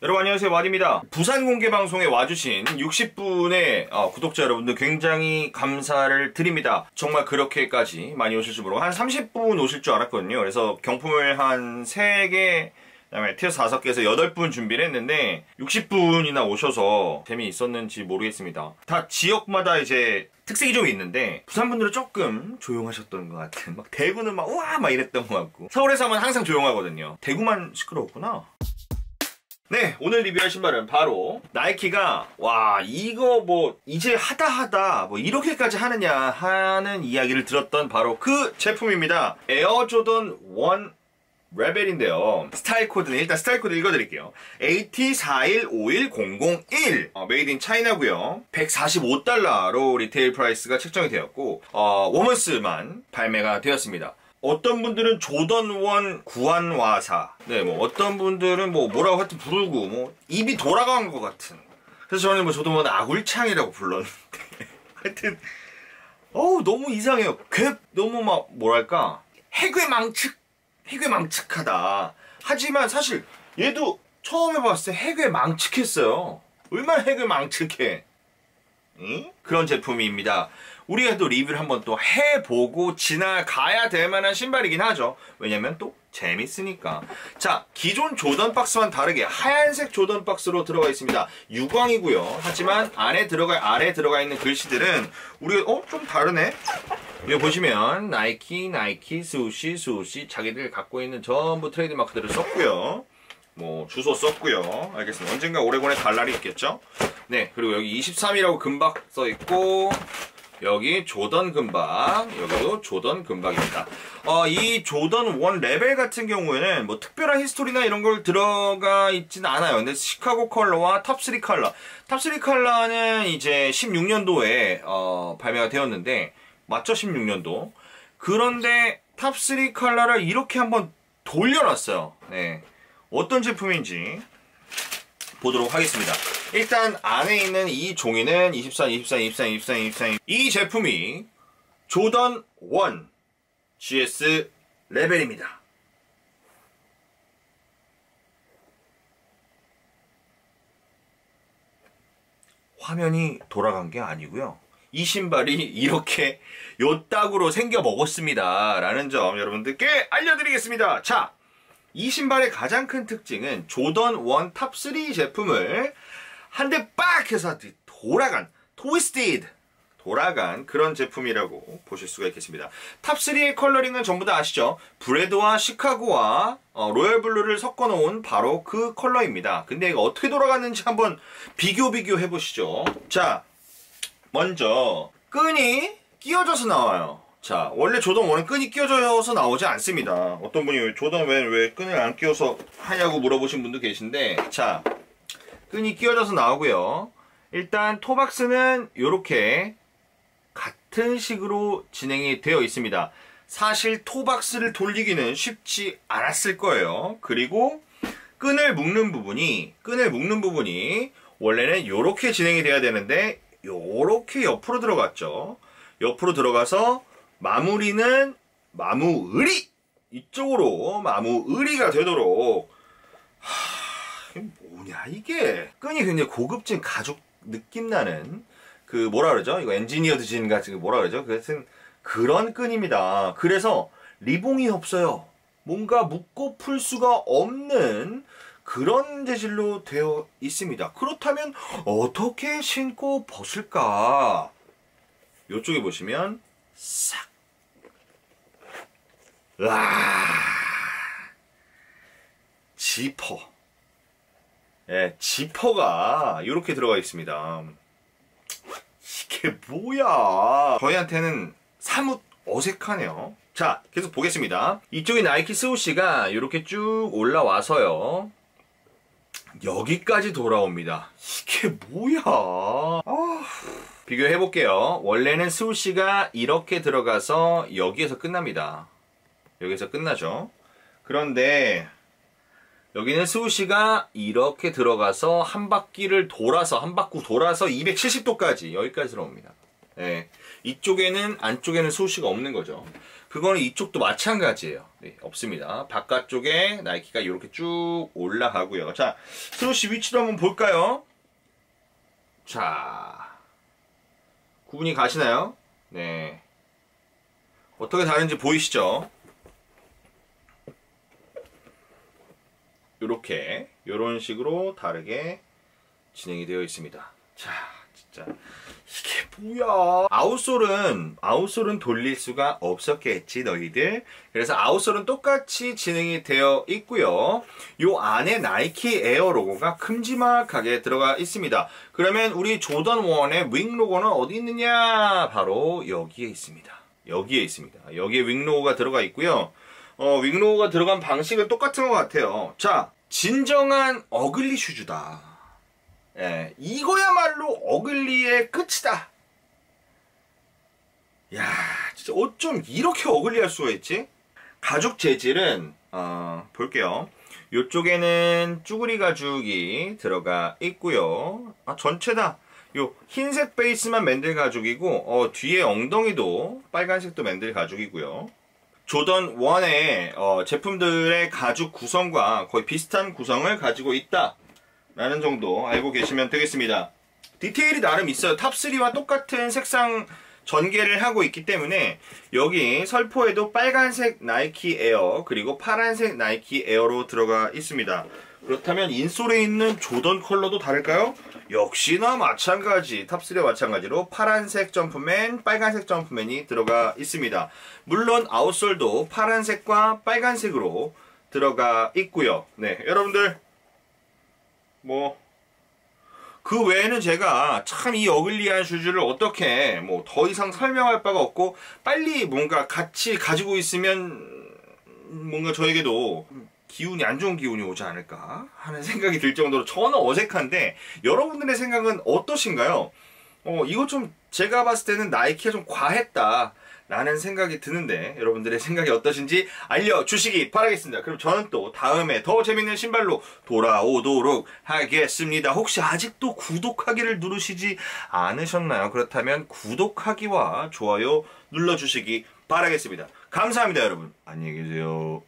여러분 안녕하세요. 와디입니다. 부산 공개 방송에 와주신 60분의 어, 구독자 여러분들 굉장히 감사를 드립니다. 정말 그렇게까지 많이 오실 줄 모르고 한 30분 오실 줄 알았거든요. 그래서 경품을 한 3개 그다음에 티어스 5개에서 8분 준비를 했는데 60분이나 오셔서 재미있었는지 모르겠습니다. 다 지역마다 이제 특색이 좀 있는데 부산 분들은 조금 조용하셨던 것 같은 막 대구는 막 우와! 막 이랬던 것 같고 서울에서 하면 항상 조용하거든요. 대구만 시끄러웠구나 네, 오늘 리뷰할 신발은 바로 나이키가 와 이거 뭐 이제 하다 하다 뭐 이렇게까지 하느냐 하는 이야기를 들었던 바로 그 제품입니다. 에어 조던 1 레벨인데요. 스타일 코드는 일단 스타일 코드 읽어드릴게요. AT4151001 어, 메이드 인 차이나고요. 145달러로 리테일 프라이스가 책정이 되었고 어, 워먼스만 발매가 되었습니다. 어떤 분들은 조던원 구한와사. 네 뭐 어떤 분들은 뭐 뭐라고 하여튼 부르고 뭐 입이 돌아간 것 같은. 그래서 저는 뭐 조던원 아굴창이라고 불렀는데. 하여튼 어우 너무 이상해요. 괴 너무 막 뭐랄까? 해괴망측 해괴망측하다. 하지만 사실 얘도 처음에 봤을 때 해괴망측했어요. 얼마나 해괴망측해. 응? 그런 제품입니다 우리가 또 리뷰를 한번 또 해보고 지나가야 될 만한 신발이긴 하죠. 왜냐면 또 재밌으니까. 자, 기존 조던 박스와는 다르게 하얀색 조던 박스로 들어가 있습니다. 유광이고요. 하지만 안에 들어가 아래 들어가 있는 글씨들은 우리가 어 좀 다르네. 여기 보시면 나이키, 나이키, 수시, 수시 자기들 갖고 있는 전부 트레이드 마크들을 썼고요. 뭐 주소 썼고요. 알겠습니다. 언젠가 오레곤에 갈 날이 있겠죠? 네, 그리고 여기 23이라고 금박 써 있고 여기 조던 금박 여기도 조던 금박입니다. 어, 이 조던 원 레벨 같은 경우에는 뭐 특별한 히스토리나 이런 걸 들어가 있지는 않아요. 근데 시카고 컬러와 탑3 컬러. 탑3 컬러는 이제 16년도에 어, 발매가 되었는데 맞죠? 16년도. 그런데 탑3 컬러를 이렇게 한번 돌려놨어요. 네. 어떤 제품인지 보도록 하겠습니다. 일단 안에 있는 이 종이는 24, 24, 24, 24, 24. 이 제품이 조던 1 GS 레벨입니다. 화면이 돌아간 게 아니고요. 이 신발이 이렇게 요딱으로 생겨 먹었습니다. 라는 점 여러분들께 알려드리겠습니다. 자, 이 신발의 가장 큰 특징은 조던 1 탑3 제품을 한 대 빡 해서 돌아간 트위스티드 돌아간 그런 제품이라고 보실 수가 있겠습니다. 탑3의 컬러링은 전부 다 아시죠? 브레드와 시카고와 어, 로열 블루를 섞어 놓은 바로 그 컬러입니다. 근데 이거 어떻게 돌아갔는지 한번 비교 비교 해보시죠. 자, 먼저 끈이 끼어져서 나와요. 자, 원래 조던 1은 끈이 끼워져서 나오지 않습니다. 어떤 분이 조던 왜, 왜 끈을 안 끼워서 하냐고 물어보신 분도 계신데, 자, 끈이 끼워져서 나오고요. 일단 토박스는 이렇게 같은 식으로 진행이 되어 있습니다. 사실 토박스를 돌리기는 쉽지 않았을 거예요. 그리고 끈을 묶는 부분이, 끈을 묶는 부분이 원래는 이렇게 진행이 돼야 되는데, 이렇게 옆으로 들어갔죠. 옆으로 들어가서 마무리는 마무의리! 이쪽으로 마무의리가 되도록. 하, 뭐냐 이게? 끈이 굉장히 고급진 가죽 느낌 나는 그 뭐라 그러죠? 이거 엔지니어드 진 같은 거 뭐라 그러죠? 그것은 그런 끈입니다. 그래서 리봉이 없어요. 뭔가 묶고 풀 수가 없는 그런 재질로 되어 있습니다. 그렇다면 어떻게 신고 벗을까? 이쪽에 보시면 싹 와. 지퍼. 예, 지퍼가 이렇게 들어가 있습니다. 이게 뭐야? 저희한테는 사뭇 어색하네요. 자, 계속 보겠습니다. 이쪽에 나이키 스우시가 이렇게 쭉 올라와서요. 여기까지 돌아옵니다. 이게 뭐야? 아... 비교해 볼게요. 원래는 스우시가 이렇게 들어가서 여기에서 끝납니다. 여기서 끝나죠. 그런데 여기는 스우시가 이렇게 들어가서 한 바퀴를 돌아서 한 바퀴 돌아서 270도까지 여기까지 들어옵니다. 네. 이쪽에는 안쪽에는 스우시가 없는 거죠. 그거는 이쪽도 마찬가지예요. 네, 없습니다. 바깥쪽에 나이키가 이렇게 쭉 올라가고요. 자, 스로시 위치도 한번 볼까요? 자, 구분이 가시나요? 네. 어떻게 다른지 보이시죠? 요렇게, 요런 식으로 다르게 진행이 되어 있습니다. 자, 진짜. 이게 뭐야? 아웃솔은 아웃솔은 돌릴 수가 없었겠지 너희들. 그래서 아웃솔은 똑같이 진행이 되어 있고요. 요 안에 나이키 에어 로고가 큼지막하게 들어가 있습니다. 그러면 우리 조던 원의 윙 로고는 어디 있느냐? 바로 여기에 있습니다. 여기에 있습니다. 여기에 윙 로고가 들어가 있고요. 어, 윙 로고가 들어간 방식은 똑같은 것 같아요. 자, 진정한 어글리 슈즈다. 예, 이거야말로 어글리의 끝이다. 야, 진짜 어쩜 이렇게 어글리할 수가 있지? 가죽 재질은 어, 볼게요. 이쪽에는 쭈구리 가죽이 들어가 있고요. 아, 전체 다. 요 흰색 베이스만 맨들 가죽이고 어, 뒤에 엉덩이도 빨간색도 맨들 가죽이고요. 조던 1의 어, 제품들의 가죽 구성과 거의 비슷한 구성을 가지고 있다. 라는 정도 알고 계시면 되겠습니다. 디테일이 나름 있어요. 탑3와 똑같은 색상 전개를 하고 있기 때문에 여기 설포에도 빨간색 나이키 에어 그리고 파란색 나이키 에어로 들어가 있습니다. 그렇다면 인솔에 있는 조던 컬러도 다를까요? 역시나 마찬가지 탑3와 마찬가지로 파란색 점프맨 빨간색 점프맨이 들어가 있습니다. 물론 아웃솔도 파란색과 빨간색으로 들어가 있고요. 네 여러분들 뭐, 그 외에는 제가 참 이 어글리한 슈즈를 어떻게 뭐 더 이상 설명할 바가 없고 빨리 뭔가 같이 가지고 있으면 뭔가 저에게도 기운이 안 좋은 기운이 오지 않을까 하는 생각이 들 정도로 저는 어색한데 여러분들의 생각은 어떠신가요? 어, 이거 좀 제가 봤을 때는 나이키가 좀 과했다. 라는 생각이 드는데 여러분들의 생각이 어떠신지 알려주시기 바라겠습니다. 그럼 저는 또 다음에 더 재밌는 신발로 돌아오도록 하겠습니다. 혹시 아직도 구독하기를 누르시지 않으셨나요? 그렇다면 구독하기와 좋아요 눌러주시기 바라겠습니다. 감사합니다 여러분. 안녕히 계세요.